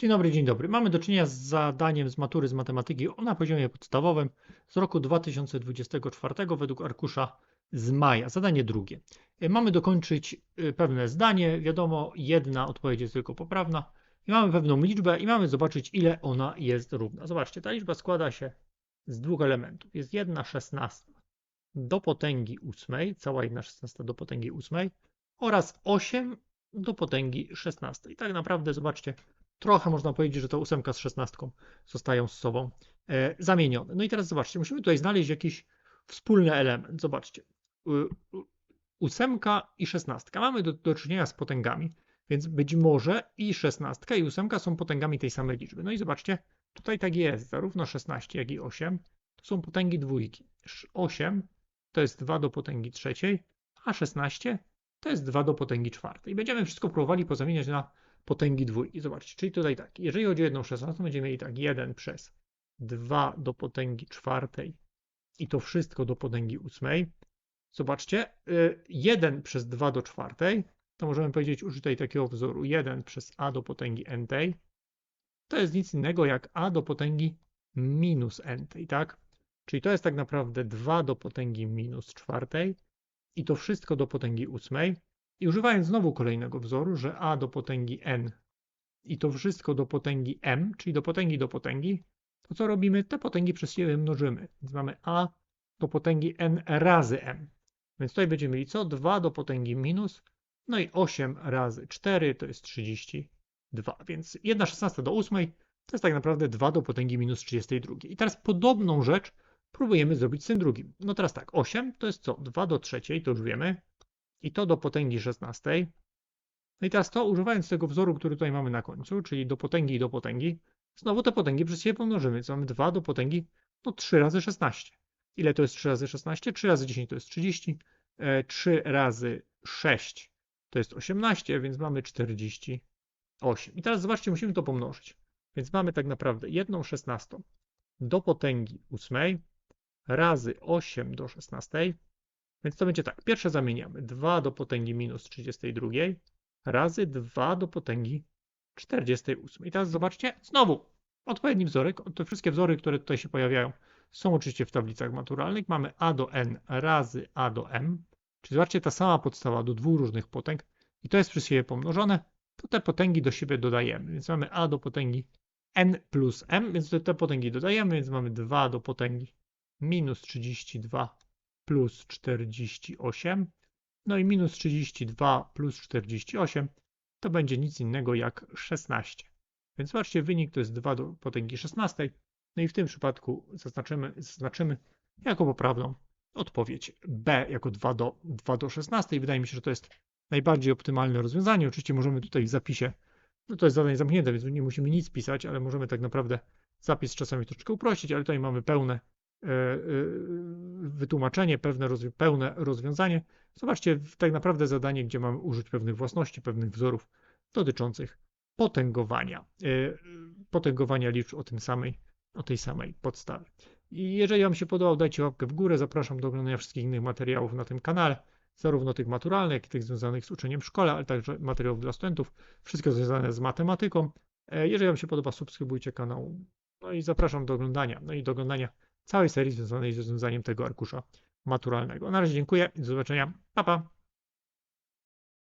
Dzień dobry, dzień dobry. Mamy do czynienia z zadaniem z matury z matematyki na poziomie podstawowym z roku 2024 według arkusza z maja. Zadanie drugie. E, Mamy dokończyć e, pewne zdanie. Wiadomo, jedna odpowiedź jest tylko poprawna. I mamy pewną liczbę i mamy zobaczyć, ile ona jest równa. Zobaczcie, ta liczba składa się z dwóch elementów. Jest jedna szesnasta do potęgi ósmej, cała jedna szesnasta do potęgi ósmej oraz 8 do potęgi 16. I tak naprawdę, zobaczcie, trochę można powiedzieć, że to ósemka z szesnastką zostają z sobą e, zamienione. No i teraz zobaczcie, musimy tutaj znaleźć jakiś wspólny element. Zobaczcie, ósemka i szesnastka. Mamy do, do czynienia z potęgami, więc być może i szesnastka i ósemka są potęgami tej samej liczby. No i zobaczcie, tutaj tak jest, zarówno 16 jak i 8 to są potęgi dwójki. 8 to jest 2 do potęgi trzeciej, a 16 to jest 2 do potęgi czwartej. Będziemy wszystko próbowali pozamieniać na potęgi dwójki. Zobaczcie, czyli tutaj tak, jeżeli chodzi o jedną szesnastą, będziemy mieli tak 1 przez 2 do potęgi czwartej i to wszystko do potęgi ósmej. Zobaczcie, 1 przez 2 do czwartej, to możemy powiedzieć użytej takiego wzoru 1 przez a do potęgi n tej, to jest nic innego jak a do potęgi minus n tej, tak? Czyli to jest tak naprawdę 2 do potęgi minus czwartej i to wszystko do potęgi ósmej. I używając znowu kolejnego wzoru, że a do potęgi n i to wszystko do potęgi m, czyli do potęgi do potęgi, to co robimy? Te potęgi przez siebie mnożymy. Więc mamy a do potęgi n razy m. Więc tutaj będziemy mieli co? 2 do potęgi minus, no i 8 razy 4 to jest 32. Więc 1 szesnasta do 8 to jest tak naprawdę 2 do potęgi minus 32. I teraz podobną rzecz próbujemy zrobić z tym drugim. No teraz tak, 8 to jest co? 2 do trzeciej, to już wiemy. I to do potęgi 16. No i teraz to używając tego wzoru, który tutaj mamy na końcu, czyli do potęgi i do potęgi, znowu te potęgi przez siebie pomnożymy, więc mamy 2 do potęgi, no 3 razy 16. Ile to jest 3 razy 16? 3 razy 10 to jest 30. 3 razy 6 to jest 18, więc mamy 48. I teraz zobaczcie, musimy to pomnożyć. Więc mamy tak naprawdę 1 szesnastą do potęgi 8 razy 8 do 16. Więc to będzie tak. Pierwsze zamieniamy 2 do potęgi minus 32 razy 2 do potęgi 48. I teraz zobaczcie, znowu odpowiedni wzorek. Te wszystkie wzory, które tutaj się pojawiają, są oczywiście w tablicach maturalnych. Mamy a do n razy a do m. Czyli zobaczcie, ta sama podstawa do dwóch różnych potęg i to jest przez siebie pomnożone, to te potęgi do siebie dodajemy. Więc mamy a do potęgi n plus m, więc te potęgi dodajemy, więc mamy 2 do potęgi minus 32 plus 48. No i minus 32 plus 48 to będzie nic innego jak 16. Więc zobaczcie, wynik to jest 2 do potęgi 16. No i w tym przypadku zaznaczymy, zaznaczymy jako poprawną odpowiedź B jako 2 do, 2 do 16. I wydaje mi się, że to jest najbardziej optymalne rozwiązanie. Oczywiście możemy tutaj w zapisie, no to jest zadanie zamknięte, więc nie musimy nic pisać, ale możemy tak naprawdę zapis czasami troszeczkę uprościć, ale tutaj mamy pełne wytłumaczenie, pewne rozwi pełne rozwiązanie. Zobaczcie, tak naprawdę zadanie, gdzie mamy użyć pewnych własności, pewnych wzorów dotyczących potęgowania, e, potęgowania liczb o, tym samej, o tej samej podstawie. I jeżeli Wam się podobał, dajcie łapkę w górę. Zapraszam do oglądania wszystkich innych materiałów na tym kanale, zarówno tych maturalnych, jak i tych związanych z uczeniem w szkole, ale także materiałów dla studentów. Wszystko związane z matematyką. Jeżeli Wam się podoba, subskrybujcie kanał. No i zapraszam do oglądania. No i do oglądania całej serii związanej z rozwiązaniem tego arkusza maturalnego. Na razie dziękuję i do zobaczenia. Pa, pa!